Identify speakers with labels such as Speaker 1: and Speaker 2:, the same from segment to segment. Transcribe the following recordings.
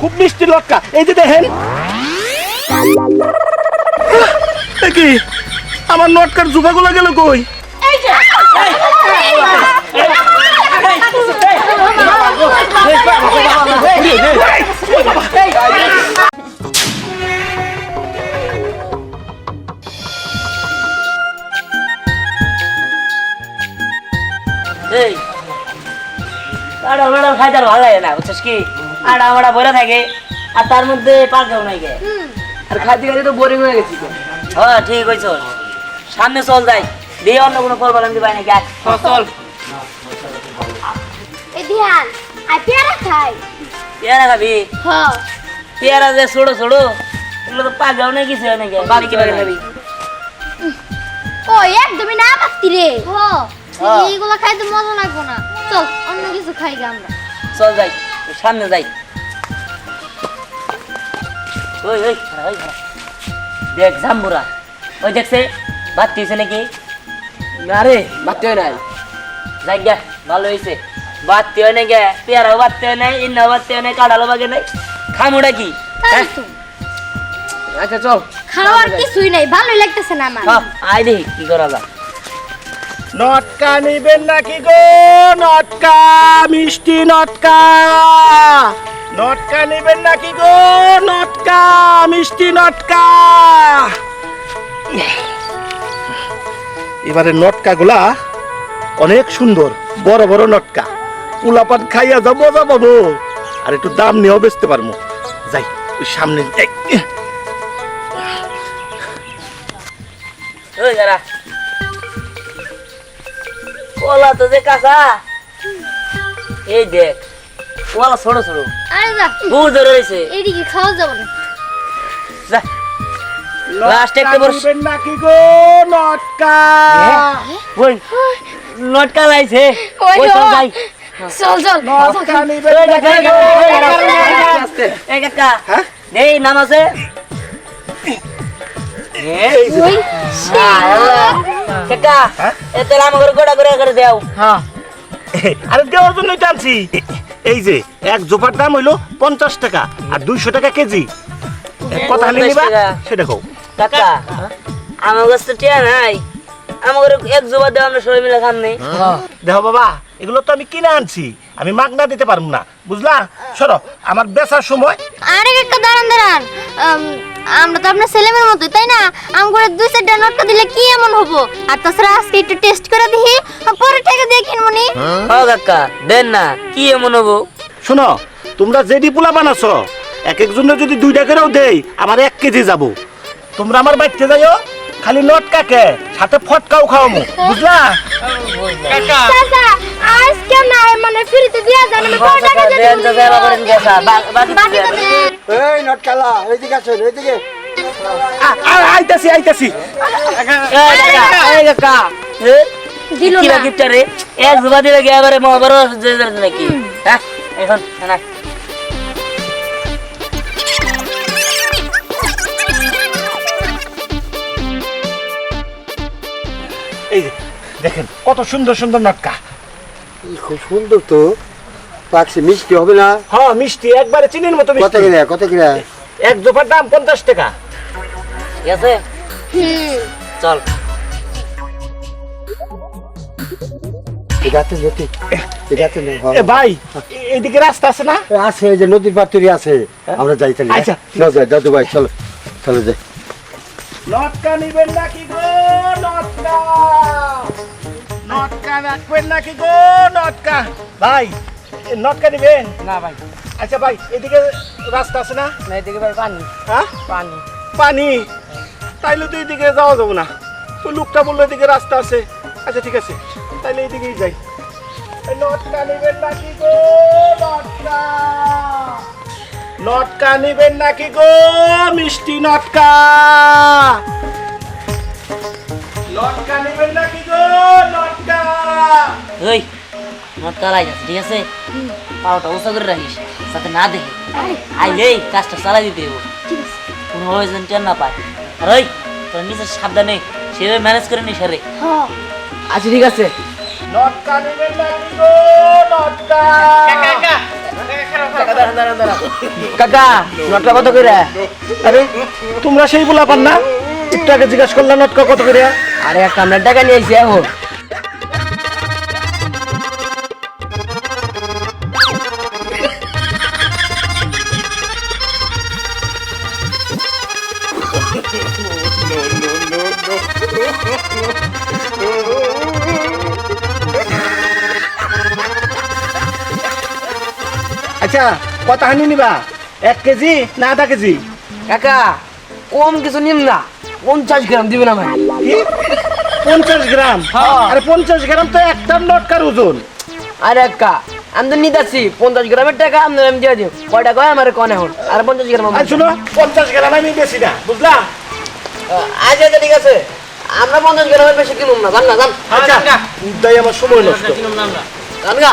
Speaker 1: খুব মিষ্টি লটকা এই যে দেখেন কি আমার নটকার জুবাগুলো গেল কই
Speaker 2: এই যে
Speaker 3: এই খাইতে ভালো লাগে না বুঝছিস কি আড়া ওড়া বলে থাকে আর তার মধ্যে পাকাও নাই গে
Speaker 4: আর খাইতে খাইতে তো বোরিং হয়ে গেছি
Speaker 3: হ্যাঁ ঠিক হয়েছ সামনে চল যাই। দিয়ে অন্য কোনো ফল বানান দিবাই নাকি চল।
Speaker 2: এই ধ্যান আই পেয়ারা খাই।
Speaker 3: পেয়ারা খাবি?
Speaker 2: হ
Speaker 3: পেয়ারা যে ছোড়ো ছোড়ো এগুলো তো পাকাও নাই কিছু হয় নাকি বাড়ি কি খাবি?
Speaker 2: ও একদমই না পাত্তি রে। হ এইগুলো খাইতে মজা লাগবো না। চল অন্য কিছু খাই আমরা।
Speaker 3: চল যাই। সামনে যাই। ওই ওই ওই। দেখ জাম্বুরা ওই দেখছে ভাত দিয়েছে নাকি?
Speaker 4: না রে বাচ্চা নাই।
Speaker 3: যাই গা ভালো হয়েছে বাড়তে হয় নাই গে পেয়ারাও বাড়তে হয় নাই ইন্নাও বাড়তে হয় নাই কাঁঠালও বাগে নাই। খামুটা কি হ্যাঁ?
Speaker 4: আচ্ছা চল।
Speaker 2: খাওয়ার কিছুই নাই ভালোই লাগতেছে না আমার।
Speaker 3: আয় দেখি কি করা যায়?
Speaker 1: নটকা নিবেন নাকি গো? নটকা, মিষ্টি নটকা। নটকা নিবেন নাকি গো? নটকা, মিষ্টি নটকা। এবারে নটকা গুলা অনেক সুন্দর, বড় বড় নটকা। পুলাপান খাইয়া যাব পাবো। আর একটু দাম নিয়েও বেচতে পারব। যাই, ওই সামনে যাই।
Speaker 3: কলা তো যে কাঁচা এই দেখ কলা ছোট ছোট
Speaker 2: আরে যা
Speaker 3: বহু ধরে রয়েছে
Speaker 2: এদিকে খাওয়া যাবে না
Speaker 3: যা Last একটা বর্ষ-
Speaker 1: নিবেন নাকি গো নটকা
Speaker 3: ওই নটকা লাইছে
Speaker 2: ওই
Speaker 3: চল। যাই
Speaker 2: চল চল
Speaker 1: নটকা নিবেন
Speaker 3: এই কাকা, এই কাকা,
Speaker 1: হ্যাঁ?
Speaker 3: এই নাম আছে
Speaker 1: আরে দেওয়ার জন্যই টানছি এই যে এক জোপার দাম হইল পঞ্চাশ টাকা আর দুইশো টাকা কেজি কথা সেটা কও
Speaker 3: কাকা আমার কাছে টিয়া নাই এক জোবা আমরা সবাই মিলে খান নেই।
Speaker 1: দেখো বাবা এগুলো তো আমি কিনে আনছি। আমি মাগনা দিতে পারব না বুঝলা? সরো আমার বেচার সময়
Speaker 2: আরে কাকা দাঁড়ান দাঁড়ান। আম, আমরা তো আপনার ছেলেমের মতোই তাই না? আম করে দুই চারটা নোটটা দিলে কি এমন হব? আর তাছাড়া আজকে একটু টেস্ট করে দেখি পরে টাকা দেখেন মনি
Speaker 3: ও কাকা দেন না কি এমন হব?
Speaker 1: শোনো তোমরা যেডি পোলা বানাছো এক একজনের যদি দুইটা করেও দেই আমার এক কেজি যাব। তোমরা আমার বাড়িতে যাইও খালি নট কাকে? সাথে ফটকাও খাওয়ামো বুঝলা?
Speaker 2: চাচা আজকে না মানে ফ্রিতে দিয়া যান আমি পরে টাকা দিয়ে
Speaker 3: দেন বাকি দেন।
Speaker 2: দেন।
Speaker 5: এই নটকালা এইদিকে আসুন এইদিকে।
Speaker 1: আ- আইতাছি আইতাছি।
Speaker 3: এই কাকা, এ,
Speaker 2: দিল
Speaker 3: কি
Speaker 2: না।
Speaker 3: রে? এক জোবা দিলে মহাভারত নাকি? হ্যাঁ এখন না
Speaker 1: এই যে দেখেন কত সুন্দর সুন্দর নটকা।
Speaker 5: খুব সুন্দর তো। পাকছে মিষ্টি হবে না?
Speaker 1: হ্যাঁ মিষ্টি একবারে চিনির মতো
Speaker 5: কত কিনা কত কিনা
Speaker 1: এক জোফার দাম পঞ্চাশ টাকা।
Speaker 3: ঠিক আছে? চল।
Speaker 5: এটা আছে নদী এটা আছে না, হ্যাঁ।
Speaker 1: এ ভাই এ- রাস্তা আছে না?
Speaker 5: আছে যে নদীর পাতুরি আছে। আমরা যাই তাহলে
Speaker 1: আচ্ছা।
Speaker 5: যাই দাদু ভাই চলো চলো যাই।
Speaker 1: নটকা নিবেন নাকি গো নটকা নটকা রাখবেন নাকি গো নটকা ভাই এ নটকা নিবেন?
Speaker 4: না ভাই।
Speaker 1: আচ্ছা ভাই এদিকে রাস্তা আছে না?
Speaker 4: না এদিকে ভাই পানি।
Speaker 1: হ্যাঁ?
Speaker 4: পানি।
Speaker 1: পানি? তাইলে তো এদিকে যাওয়া যাব না। ওই লোকটা বলল এদিকে রাস্তা আছে। আচ্ছা ঠিক আছে। তাইলে এইদিকেই যাই। নটকা নিবেন নাকি গো নটকা নটকা নিবেন নাকি গো মিষ্টি নটকা? নটকা নিবেন নাকি গো নটকা?
Speaker 3: ওই মত কালাই যাচ্ছে ঠিক আছে? পাওটা উঁচা করে রাখিস যাতে না দেখে। আই এই কাজটা চালাই দিতে দেবো কোনোভাবে যেন টেন না পায়। আর ওই তোর নিজের সাবধানে সেভাবে ম্যানেজ করে নিস রে
Speaker 2: হ্যাঁ
Speaker 4: আচ্ছা ঠিক আছে।
Speaker 1: নটকা নিবেন নাকি গো নটকা?
Speaker 3: কাকা
Speaker 4: নোটটা কত করে?
Speaker 1: আরে তোমরা সেই বলা পান না? একটু আগে জিজ্ঞাসা করলাম নটকা কত করে?
Speaker 4: আরে একটা আমরা টাকা নিয়ে এসেছি এখন।
Speaker 1: আচ্ছা কত হানি নিবা? এক কেজি না আধা কেজি?
Speaker 4: কাকা কম কিছু নিন না। পঞ্চাশ গ্রাম দিবেন আমায়।
Speaker 1: কি? পঞ্চাশ গ্রাম?
Speaker 4: হ্যাঁ।
Speaker 1: আরে পঞ্চাশ গ্রাম তো একটা নটকার ওজন।
Speaker 4: আরে একা আমি তো নিতেছি। পঞ্চাশ গ্রামের টাকা আমি আমি দিয়ে দিই। কয় আমার কন এখন? আর পঞ্চাশ গ্রাম
Speaker 1: আর শুনো পঞ্চাশ গ্রাম আমি বেশি না বুঝলাম?
Speaker 4: আচ্ছা আচ্ছা ঠিক আছে। আমরা পঞ্চাশ গ্রামের বেশি কিনুম না। জান না জান
Speaker 1: আচ্ছা তাই আমার সময় নষ্ট।
Speaker 3: কিনুম না আমরা
Speaker 4: জান গা।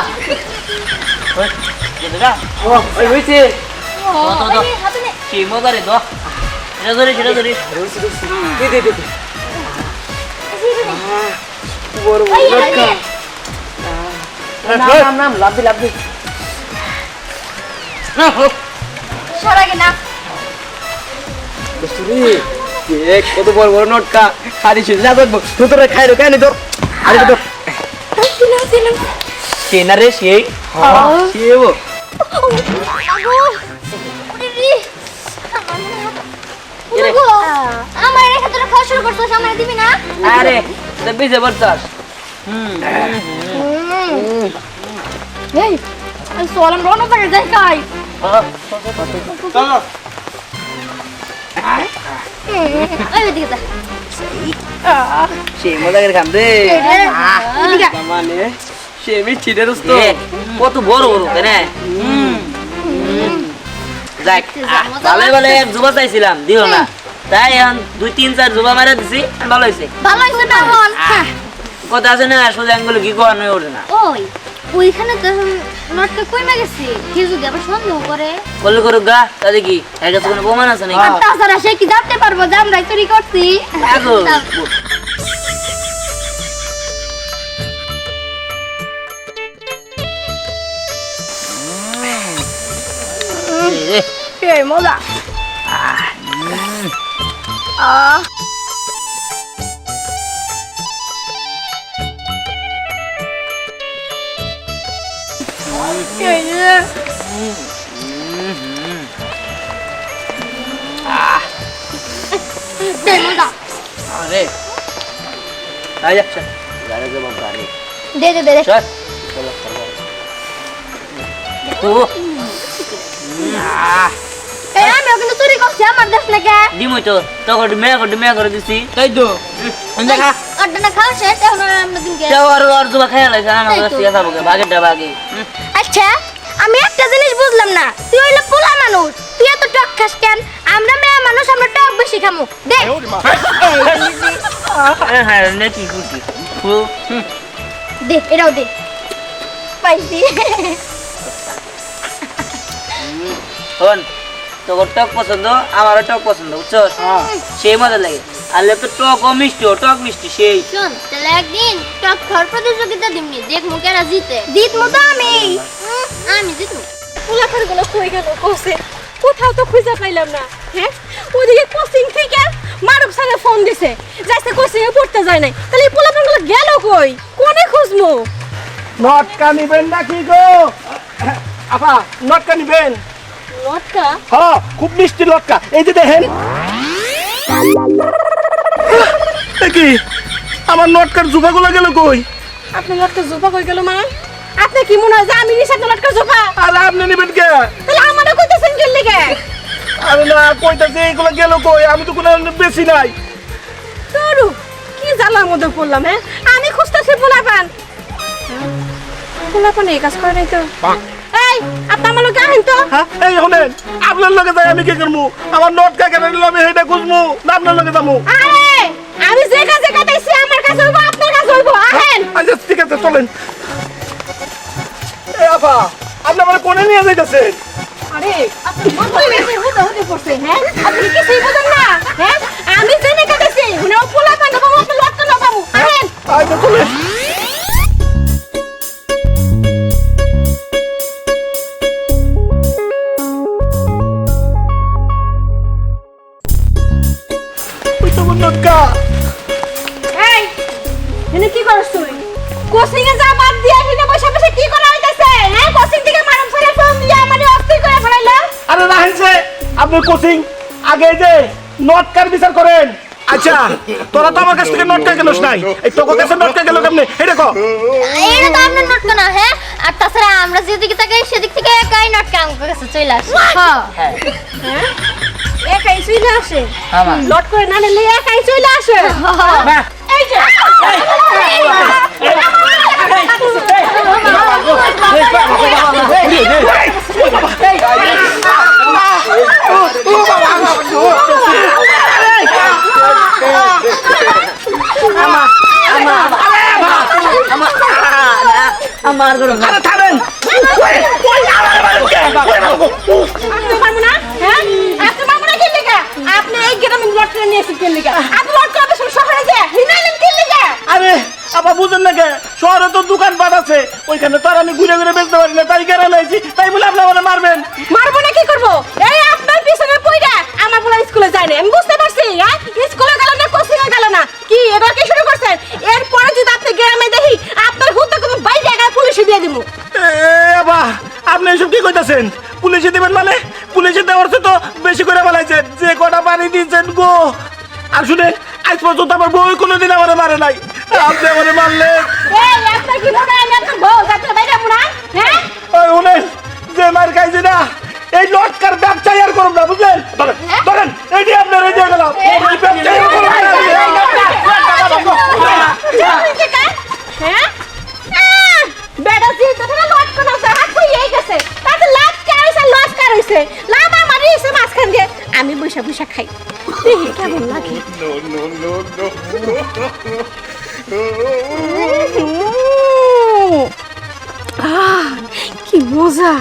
Speaker 3: যেটা
Speaker 4: ও ওই হয়েছে
Speaker 3: তো, তো। কি মজা রে তো সেটা ধরি সেটা
Speaker 4: দি
Speaker 2: না
Speaker 4: দোস্তুরি কে কত বড় বড় নোটকা খালি ছিল না তোরা খাই রে কেন তোর তোর
Speaker 3: সে না রে সেই
Speaker 4: কেবো
Speaker 2: আমার রেখে তোরা খাওয়া শুরু করছিস আমার দিবি না?
Speaker 4: আরে এটা বিজে বলছাস
Speaker 2: এই সোলাম রনো করে যাই খাই।
Speaker 1: চলো।
Speaker 2: ওই দিকে যা।
Speaker 4: সে মজা করে খাম রে। মানে সে মিষ্টি রে দোস্ত।
Speaker 3: কত বড় বড় তাই না? যাক আহ, ভালো এক জুবা চাইছিলাম দিল না। তাই এখন দুই তিন চার জুবা মারা দিছি ভালো হয়েছে
Speaker 2: ভালো হয়েছে তখন
Speaker 3: কথা আছে না সোজা আঙ্গুলে কি করানো হয়ে ওঠে না।
Speaker 2: ওই ওইখানে তো নটকা কইমা গেছে কে যদি আবার সন্দেহ করে।
Speaker 3: করলে করুক গা তাদের কি? এর কাছে কোনো প্রমাণ আছে নাকি?
Speaker 2: তাছাড়া সে কি জানতে পারব যে আমরাই চুরি করছি? কে মজা আহ কে মজা
Speaker 4: আরে আই আচ্ছা গাড়ি যাব গাড়ি
Speaker 2: দে দে দে দে।
Speaker 3: চল ও
Speaker 2: এই আমি ওখানে চুরি করছি আমার দেশ লেগে
Speaker 3: দিমই তো তখন মেয়া করে মেয়া করে দিছি।
Speaker 4: তাই তো?
Speaker 3: দেখা।
Speaker 2: অর্ডার খাওয়া শেষ এখন আমরা দিনকে
Speaker 3: যাও আর আর জুবা খেয়ে লাগছে আমার কাছে ঠিক আছে বাগেরটা বাগে হুম।
Speaker 2: আচ্ছা আমি একটা জিনিস বুঝলাম না তুই হইলে পোলা মানুষ তুই এত টক খাস কেন? আমরা মেয়ে মানুষ আমরা টক বেশি খামু। দে।
Speaker 3: হ্যাঁ নাকি
Speaker 2: দে এটাও দে। পাইছি।
Speaker 3: শোন তোর টক পছন্দ আমারও টক পছন্দ বুঝছস? সেই মজা লাগে। আর লোকে টক ও মিষ্টি ও টক মিষ্টি সেই।
Speaker 2: শোন তাহলে একদিন টক খাওয়ার প্রতিযোগিতা দিমনি দেখমু কেনা জিতে। জিতমু তো আমি। আমি জিতমু।
Speaker 6: পোলাপানগুলো কই গেল কোসে? কোথাও তো খুঁজে পাইলাম না হ্যাঁ? ওদিকে কোচিং থেকে মারুক স্যারে ফোন দিছে যাইছে কোচিং এ পড়তে যায় নাই। তাহলে এই পোলাপানগুলো গেল কই? কোনে খুঁজমু?
Speaker 1: নটকা নিবেন নাকি গো? আপা নটকা নিবেন।
Speaker 6: লটকা?
Speaker 1: হ্যাঁ খুব মিষ্টি লটকা। এই যে দেখেন। কি? আমার নটকার জুবাগুলো গেল কই?
Speaker 6: আপনার লটকা জোপা কই গেল মা? আপনি কি মনে হয় যে আমি নিশাদ লটকা জোপা?
Speaker 1: আর আপনি নিবেন কে?
Speaker 6: তাহলে আমারও কইতেছেন গেল লেগে?
Speaker 1: আরে না কইতাছে এগুলো গেল কই? আমি তো কোনো বেশি নাই।
Speaker 6: তোরু কি জ্বালার মধ্যে পড়লাম হ্যাঁ? আমি খুঁজতেছি পোলাপান। পোলাপান এই কাজ করে নাই তো? আপনি আমার লোক আহেন তো।
Speaker 1: হ্যাঁ এই হলেন আপনার লগে যাই আমি কি করব আমার নটকা কেন নিল আমি না আপনার লগে
Speaker 6: আরে আমি যে কাজে কাটাইছি আমার কাছে হইব আপনার কাছে হইব আহেন।
Speaker 1: আচ্ছা ঠিক আছে চলেন। এ আপা আপনি আমার কোনে নিয়ে যাইতেছেন।
Speaker 6: আরে আপনি বন্ধুই বেশি হুদা হুদি করছে হ্যাঁ? আপনি কিছুই বুঝেন না হ্যাঁ? আমি জেনে কাটাইছি হুনে পোলা পান বাবু আপনি লটকা বাবু আহেন।
Speaker 1: আচ্ছা চলেন। আপনি কোচিং? আগে যে নটকার বিচার করেন। আচ্ছা তোরা তো আমার কাছ থেকে নটকা কেনস নাই। এই তোর কাছে নটকা গেল কেমনে? এটা কো
Speaker 2: এটা তো আপনার নটকা না হ্যাঁ? আর তাছাড়া আমরা যেদিকে তাকাই সেদিক থেকে একাই নটকা আমার কাছে চলে আসে। হ্যাঁ।
Speaker 3: হ্যাঁ।
Speaker 6: হ্যাঁ? একাই চলে আসে?
Speaker 3: হ্যাঁ
Speaker 6: লট করে না নিলে একাই চলে আসে? এই যে।
Speaker 3: আমার গরম
Speaker 1: আরে থামেন ওই, ওই, আরে, আরে, কে? ওই, মারবো। উফ,
Speaker 6: আপনি পারব না হ্যাঁ আপনি পারব না কি লিগা আপনি এই গ্রামে লট করে নিয়ে এসেছেন লিগা আপনি লট করে শুধু শহরে যে হিনাইলেন কি লিগা
Speaker 1: আরে আবার বুঝেন না কে শহরে তো দোকান পাট আছে ওইখানে তো আর আমি ঘুরে ঘুরে বেচতে পারি না তাই কেন লাইছি। তাই বলে আপনি আমার মারবেন।
Speaker 6: মারবো না কি করব? এই আপনার পিছনে পইরা আমার বলা স্কুলে যায় না আমি বুঝতে পারছি হ্যাঁ? স্কুলে গেল না কোচিং এ গেল না। কি এবার কি শুরু করছেন এরপরে যদি আপনি গ্রামে দেখি আপনার হুতে কোনো বাইরে জায়গায় পুলিশে দিয়ে দিব
Speaker 1: এ বাবা আপনি এসব কি কইতাছেন? পুলিশে দিবেন মানে? পুলিশে দেওয়ার তো বেশি করে বলাইছেন যে কটা বাড়ি দিয়েছেন গো। আর শুনে আজ পর্যন্ত আমার বউ কোনোদিন আমার মারে নাই আপনি আমার
Speaker 6: মনে হয় হ্যাঁ
Speaker 1: শুনেন যে মার খাইছে না এই লটকার ব্যবসায় আর করুন না বুঝলেন ধরেন যে আপনার এই গেলাম এই ব্যবসায় আর করুন না।
Speaker 6: হ্যাঁ আহ, বেটা জি তো লট কোন আছে হাত হয়ে গেছে তাতে লাভ কে হইছে লস কার হইছে লাভ আমার হইছে মাঝখান দিয়ে আমি বৈশা বৈশা খাই দেখি কেমন লাগে? কি মজা?